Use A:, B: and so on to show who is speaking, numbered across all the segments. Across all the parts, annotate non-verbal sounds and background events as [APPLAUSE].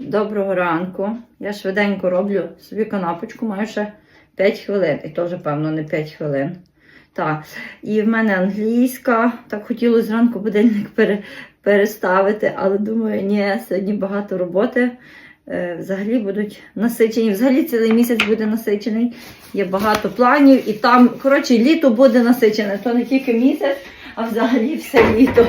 A: Доброго ранку. Я швиденько роблю собі канапочку, маю ще 5 хвилин. І теж, певно, не 5 хвилин. Так. І в мене англійська. Так хотілося зранку будильник пере, переставити, але думаю, ні, сьогодні багато роботи. Е, Взагалі будуть насичені. Взагалі цілий місяць буде насичений. Є багато планів, і там, коротше, літо буде насичене. То не тільки місяць, а взагалі все літо.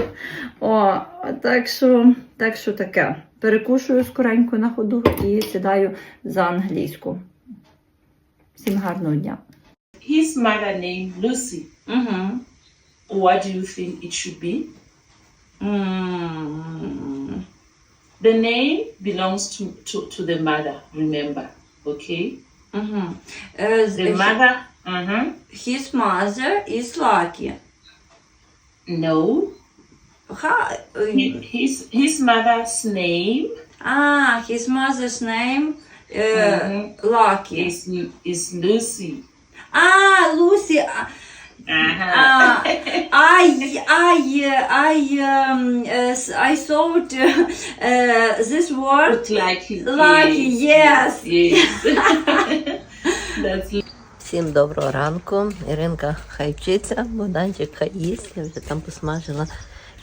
A: О, так що, так що таке. Перекушую скоренько на ходу і сідаю за англійську. Всім гарного дня.
B: His mother named Lucy.
A: Угу.
B: What do you think it should be?
A: Mm.
B: The name belongs to, to, to the mother, remember. Okay?
A: Угу.
B: The mother, uh-huh.
A: His mother is lucky.
B: No.
A: How,
B: Hi- His, his mother's name
A: ah, his mother's name uh,
B: Mhm.
A: Lucky.
B: is, is Lucy.
A: Ah, Lucy.
B: Uh-huh.
A: Ah, I, I, uh, I, um, uh, s- I thought uh, uh, this word
B: Look like his
A: Lucky, yes.
B: Yes. [LAUGHS] That's [LAUGHS]
C: Всім доброго ранку. Іринка хай вчиться, Богданчик хай їсть. Я вже там посмажила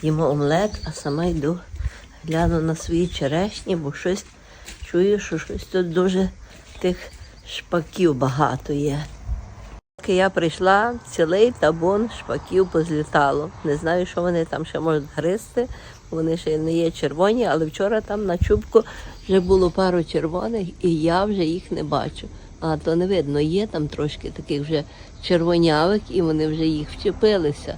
C: йому омлет, а сама йду гляну на свої черешні, бо щось чую, що щось тут дуже тих шпаків багато є. Поки я прийшла, цілий табун шпаків позлітало. Не знаю, що вони там ще можуть гризти. Вони ще не є червоні, але вчора там на чубку вже було пару червоних, і я вже їх не бачу. А то не видно, є там трошки таких вже червонявих, і вони вже їх вчепилися.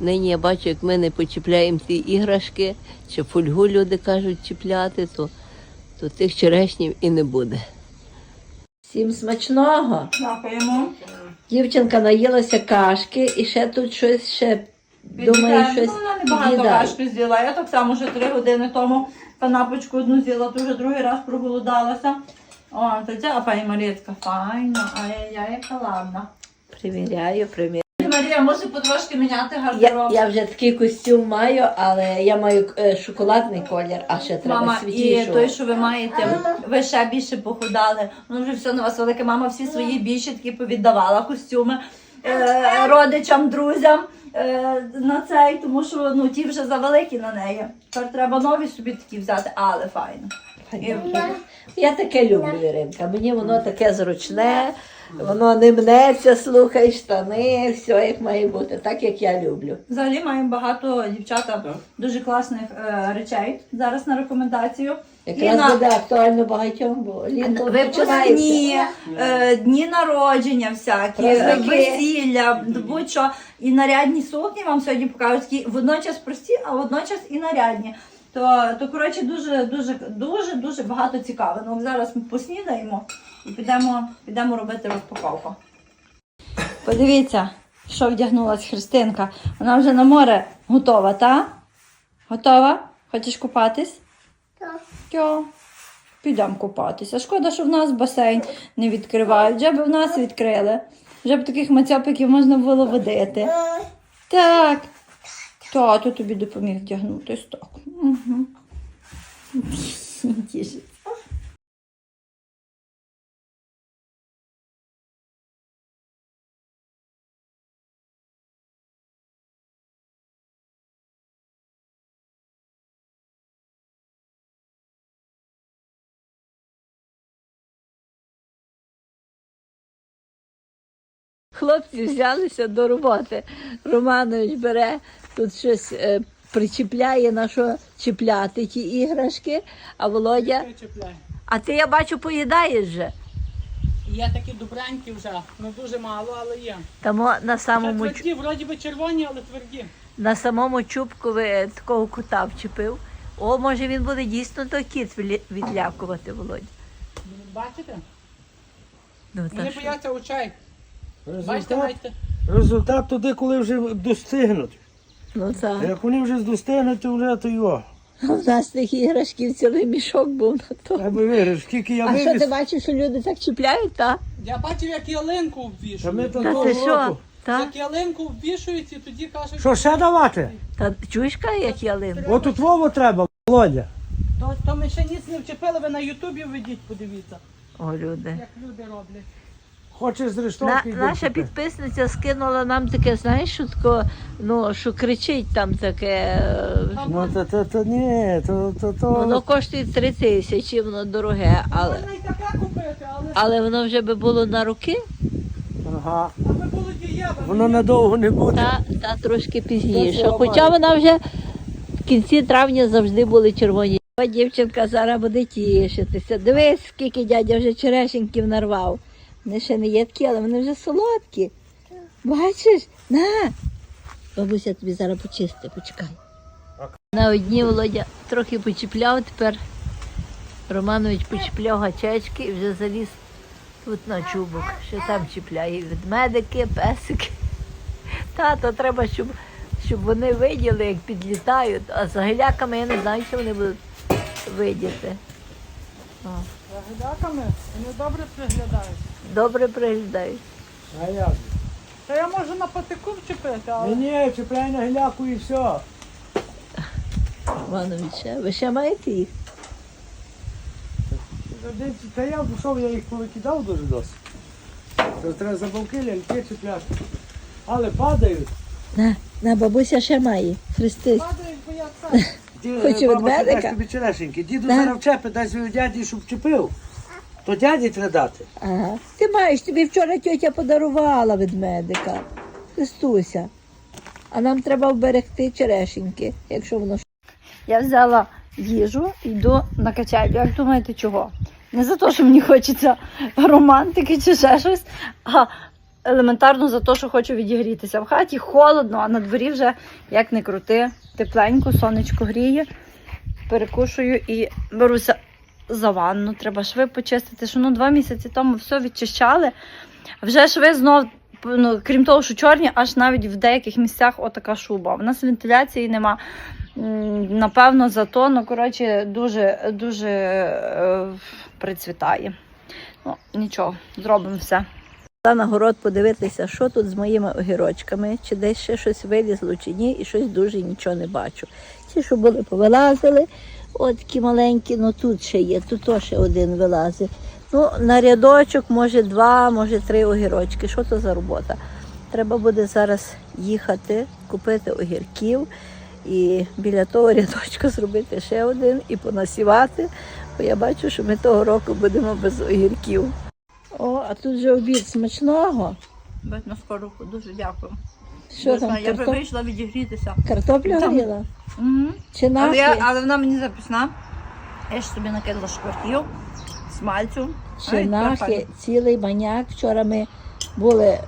C: Нині я бачу, як ми не почіпляємо ті іграшки, чи фольгу люди кажуть чіпляти, то, то тих черешнів і не буде. Всім смачного!
A: Дякуємо.
C: Дівчинка наїлася кашки і ще тут щось ще думає, щось
A: Ну, вона небагато кашки з'їла. Я так само вже три години тому канапочку одну з'їла, то вже другий раз проголодалася. О, то ця пані Марієцька файна, ай-яй, яка ладна.
C: Приміряю, приміряю.
A: Марія, може потрошки міняти
C: Я,
A: гардероб.
C: я вже такий костюм маю, але я маю е, шоколадний колір, а ще треба
A: Мама, і
C: світлішого.
A: той, що ви маєте, ви ще більше похудали. Ну вже все на вас велике. Мама всі свої більші такі повіддавала костюми е, родичам, друзям е, на цей, тому що ну ті вже завеликі на неї. Тепер треба нові собі такі взяти, але файно. І-
C: Я таке люблю, Іринка. Мені воно таке зручне, воно не мнеться, слухай, штани, все як має бути, так як я люблю.
A: Взагалі маємо багато дівчата дуже класних е, речей зараз на рекомендацію.
C: Якраз
A: на-
C: буде актуально багатьом, бо літо
A: Випускні, е, дні народження всякі,
C: Праздники.
A: весілля, будь-що. І нарядні сукні вам сьогодні покажуть, такі водночас прості, а водночас і нарядні. То, то коротше, дуже, дуже, дуже, дуже багато цікаво. Ну, зараз ми поснідаємо і підемо, підемо робити розпаковку. Подивіться, що вдягнулась Христинка. Вона вже на море готова, та? Готова? Хочеш купатись? Так. Підемо купатися. Шкода, що в нас басейн не відкривають. Вже б в нас відкрили. Вже б таких мацьопиків можна було водити. Так. Тато тобі допоміг вдягнутись так. Угу. [LAUGHS]
C: Хлопці взялися до роботи. Романович бере тут щось е, причіпляє на що чіпляти ті іграшки, а Володя. А ти я бачу, поїдаєш вже.
D: Є такі добренькі вже, ну дуже мало, але є.
C: Там на самому чу-
D: тверді, вроді би червоні, але тверді.
C: на самому чубку ви такого кута вчепив. О, може він буде дійсно той кіт відлякувати, Володя.
D: Бачите?
C: Ну,
D: Вони бояться очей.
E: Результат,
D: бачите?
E: результат туди, коли вже достигнуть.
C: Ну так.
E: Як вони вже достигнуть, то вже то його.
C: А в нас тих іграшків цілий мішок був на то.
E: Аби вириш, скільки я
C: А що ти бачиш, що люди так чіпляють, так?
D: Я бачив, як ялинку
E: та ми
D: ввішують.
E: то
C: Та
E: того
C: ти що?
E: року.
C: Та?
D: Як ялинку ввішують і тоді кажуть,
E: Що ще давати?
C: Та чуєш, ка, як ялинка?
E: От у твого треба, Володя.
D: То, то ми ще ніц не вчепили, ви на Ютубі ведіть, подивіться,
C: О, люди.
D: як люди роблять.
E: Хочеш з
C: На, наша підписниця скинула нам таке, знаєш, що тако, ну, що кричить там таке. е,
E: Ну, то, то, то, ні, то, то, то.
C: Воно коштує 3 тисячі, воно дороге, але,
D: Можна і таке купити, але
C: але воно вже би було на руки,
E: Ага.
D: аби було дієва.
E: Воно надовго не буде.
C: та, та трошки пізніше. Хоча вона вже в кінці травня завжди були червоні. О, дівчинка зараз буде тішитися. Дивись, скільки дядя вже черешеньків нарвав. Вони ще не такі, але вони вже солодкі. Бачиш? На. Бабуся тобі зараз почисти, почекай. На одні Володя трохи почіпляв, тепер Романович почіпляв гачечки і вже заліз тут на чубок. Ще там чіпляє ведмедики, песики. Тато, треба, щоб, щоб вони виділи, як підлітають, а за гіляками я не знаю, чи вони будуть видіти.
D: За гіляками вони добре приглядають.
C: Добре приглядають.
E: А як?
D: Та я можу на патику вчепити, але
E: Ні, ні, чіпляй на гіляку і все.
C: Івановича, ви ще маєте їх?
E: Та я пішов, я їх повикидав дуже досить. То треба забавки, ляльки чіпляти. Але падають.
C: На, на бабуся ще має. Хрестись.
D: падають, бо я [LAUGHS] сам.
E: Ді-
C: Хочу
E: баба
C: ведмедика?
E: дасть тобі черешеньки. Діду
C: Да.
E: зараз вчепи, дай свою дяді, щоб вчепив. То дяді треба дати.
C: Ага. Ти маєш, тобі вчора тьотя подарувала ведмедика. Христуся. А нам треба вберегти черешеньки, якщо воно. Я взяла їжу, йду на качалю. Як думаєте, чого? Не за те, що мені хочеться романтики чи ще щось, а елементарно за те, що хочу відігрітися. В хаті холодно, а на дворі вже як не крути, тепленько, сонечко гріє. Перекушую і беруся за ванну. Треба шви почистити. Що ну два місяці тому все відчищали. Вже шви знов, ну, крім того, що чорні, аж навіть в деяких місцях отака шуба. У нас вентиляції нема. Напевно, зато, ну коротше, дуже дуже е, прицвітає. Ну, нічого, зробимо все. На город подивитися, що тут з моїми огірочками, чи десь ще щось вилізло, чи ні, і щось дуже нічого не бачу. Ті, що були, повилазили, от такі маленькі, ну тут ще є, тут ще один вилазить. Ну, на рядочок, може два, може три огірочки. Що це за робота? Треба буде зараз їхати, купити огірків і біля того рядочка [LAUGHS] зробити ще один і понасівати. Бо я бачу, що ми того року будемо без огірків. О, а тут же обід смачного.
A: На скоруху, дуже дякую.
C: Що
A: Не
C: там,
A: знаю, я би
C: картоп...
A: вийшла відігрітися.
C: картопля
A: Там-
C: горіла?
A: Угу.
C: Чи
A: Але, я, але вона мені записна. Я ж собі накидала шкварків, смальцю. Ай,
C: Чинахи,
A: perfect.
C: цілий баняк. Вчора ми були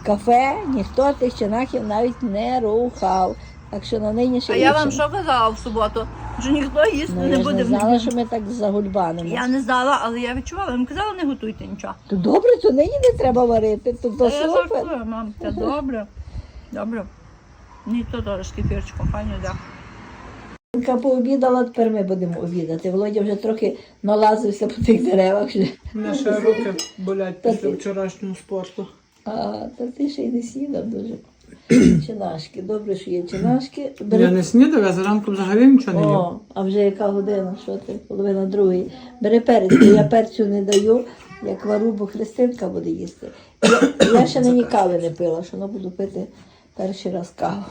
C: в кафе, ніхто тих чинахів навіть не рухав. Так що на нині ще
A: А я вам що казала в суботу? Що ніхто їсти
C: Ну,
A: не
C: я ж
A: буде
C: не знала, що ми так загульбанимо.
A: Я не знала, але я відчувала. Їм казала, не готуйте нічого.
C: То добре, то нині не треба варити, то, то
A: Та я
C: супер.
A: жартую, мам. Це добре. Добре. Ні, то теж з кефірчиком, пані, дякую.
C: Жінка пообідала, тепер ми будемо обідати. Володя вже трохи налазився по тих деревах. Вже.
D: Мене ще руки болять
C: після
D: вчорашнього спорту.
C: А, та ти ще й не снідав дуже. [CLEARS THROAT] Чинашки, добре, що є чинашки. Бери-
D: Я не снідав, я зранку взагалі нічого не їв.
C: О, а вже яка година, що ти? Половина другої. Бери перець, бо я перцю не даю, як вару, бо Христинка буде їсти. Я, я ще нині кави не пила, що ну, буду пити перший раз каву.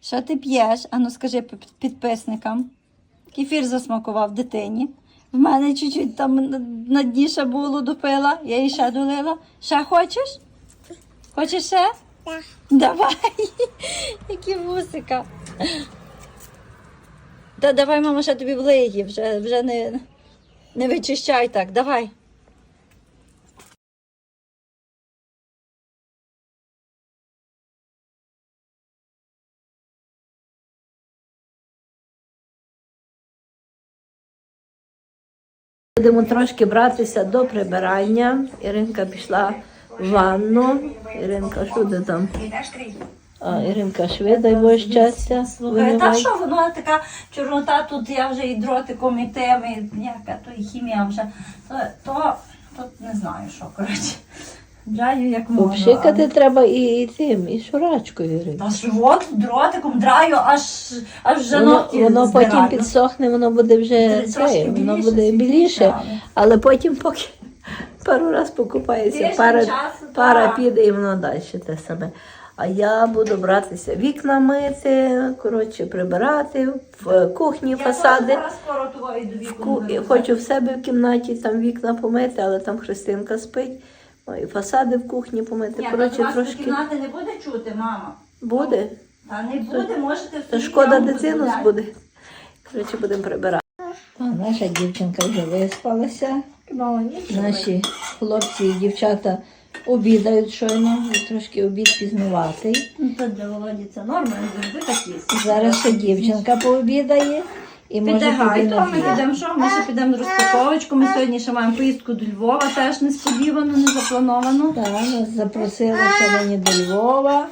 A: Що ти п'єш? Ану скажи підписникам. Кефір засмакував дитині. В мене чуть-чуть там на- дні ще було допила, я їй ще долила. Ще хочеш? Хочеш ще? Давай. [LAUGHS] Які вусика. Та давай, мама, ще тобі влиє, вже, вже не, не вичищай так, давай.
C: Будемо трошки братися до прибирання. Іринка пішла ванну. Іринка, що ти там? А Іринка швидай бо щастя.
A: Слухай, та що воно така чорнота, тут я вже і дротиком, і тим, і ніяка, то і хімія вже. То, то, то не знаю, що, коротше. Драю як можу.
C: Попшикати треба і, і тим, і шурачкою, Іринка.
A: Та ж от дротиком драю, аж, аж вже
C: Воно,
A: ногті
C: воно потім підсохне, воно буде вже
A: Трошки
C: це, воно
A: біліше,
C: буде
A: світліше,
C: біліше,
A: але-
C: але потім поки пару раз покупається, пара,
A: часу,
C: пара
A: так.
C: піде і воно далі те саме. А я буду братися вікна мити, коротше, прибирати, в кухні
A: Я
C: фасади. Ку- Хочу в себе в кімнаті там вікна помити, але там Христинка спить. Ну, і фасади в кухні помити.
A: Ні,
C: Коротше,
A: та
C: трошки
A: кімнати не буде чути, мама.
C: буде.
A: Та не буде, можете
C: Та шкода дитину збуде. Коротше, будемо прибирати. Наша дівчинка вже виспалася. Наші хлопці і дівчата обідають щойно, трошки обід пізнуватий.
A: Ну, то для Володі це норма, завжди такі.
C: Зараз ще дівчинка пообідає і
A: Піде гайто, ми підемо що? Ми ще підемо на розпаковочку. Ми сьогодні ще маємо поїздку до Львова, теж несподівано, не заплановано.
C: Так, нас запросили сьогодні до Львова.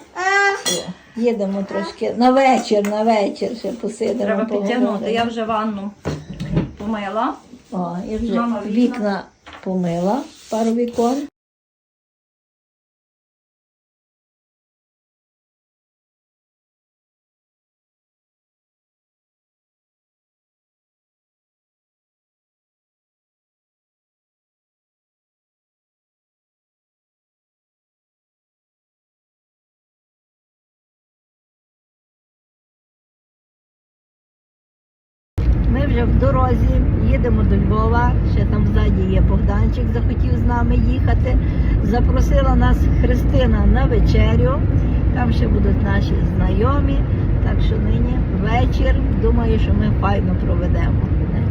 C: Їдемо трошки на вечір, на вечір ще посидимо.
A: Треба підтягнути. Я вже ванну помила.
C: О, я вже
A: вікна.
C: вікна помила, пару вікон. Вже в дорозі, їдемо до Львова. Ще там ззаді є Богданчик, захотів з нами їхати. Запросила нас Христина на вечерю. Там ще будуть наші знайомі. Так що нині вечір. Думаю, що ми файно проведемо.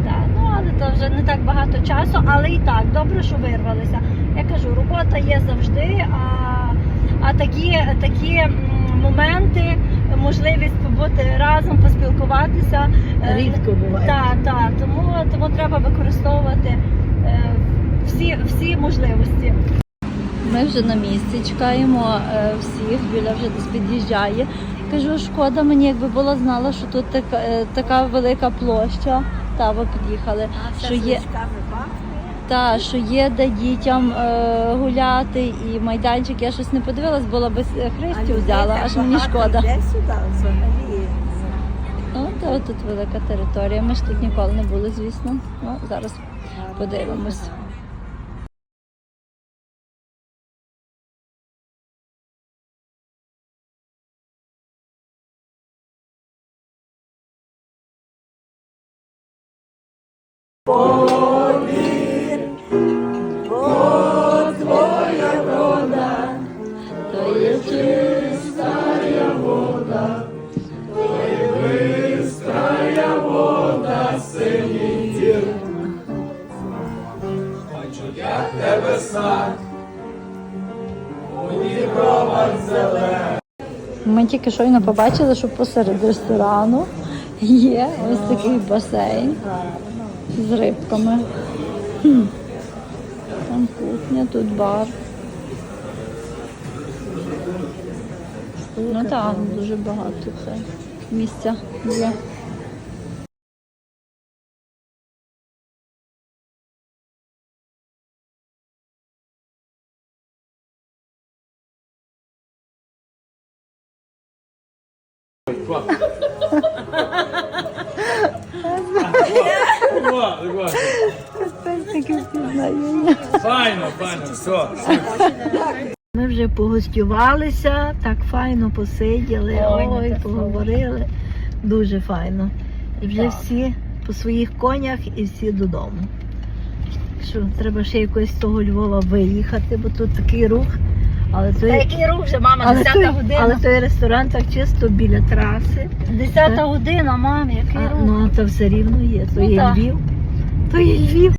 A: Так, ну але то вже не так багато часу, але і так, добре, що вирвалися. Я кажу, робота є завжди, а, а такі, такі моменти, можливість побути разом, поспілкуватися. е,
C: Рідко буває.
A: Так, так, тому, тому треба використовувати е, всі, всі можливості. Ми вже на місці чекаємо е, всіх. Юля вже десь під'їжджає. Кажу, шкода мені, якби була знала, що тут така, така велика площа. Та ви під'їхали. А, Що є, та, що є де дітям е, гуляти і майданчик. Я щось не подивилась, була би Христю взяла, аж мені шкода.
C: сюди взагалі.
A: Ну, то тут велика територія. Ми ж тут ніколи не були, звісно. Ну, зараз подивимось. Тільки щойно побачили, що посеред ресторану є ось такий басейн з рибками. Там кухня, тут бар. Ну так, дуже багато це місця є.
C: Ми вже погостювалися, так файно посиділи, ой, поговорили. Дуже файно. І вже всі по своїх конях і всі додому. Що треба ще якось з того Львова виїхати, бо тут такий рух. Але той,
A: який рух вже, мама,
C: але,
A: 10
C: той,
A: година.
C: але той ресторан так чисто біля траси.
A: 10 година, мам, який
C: А,
A: рух.
C: ну, то все рівно є. То
A: Ну,
C: є
A: так.
C: Львів. То є Львів.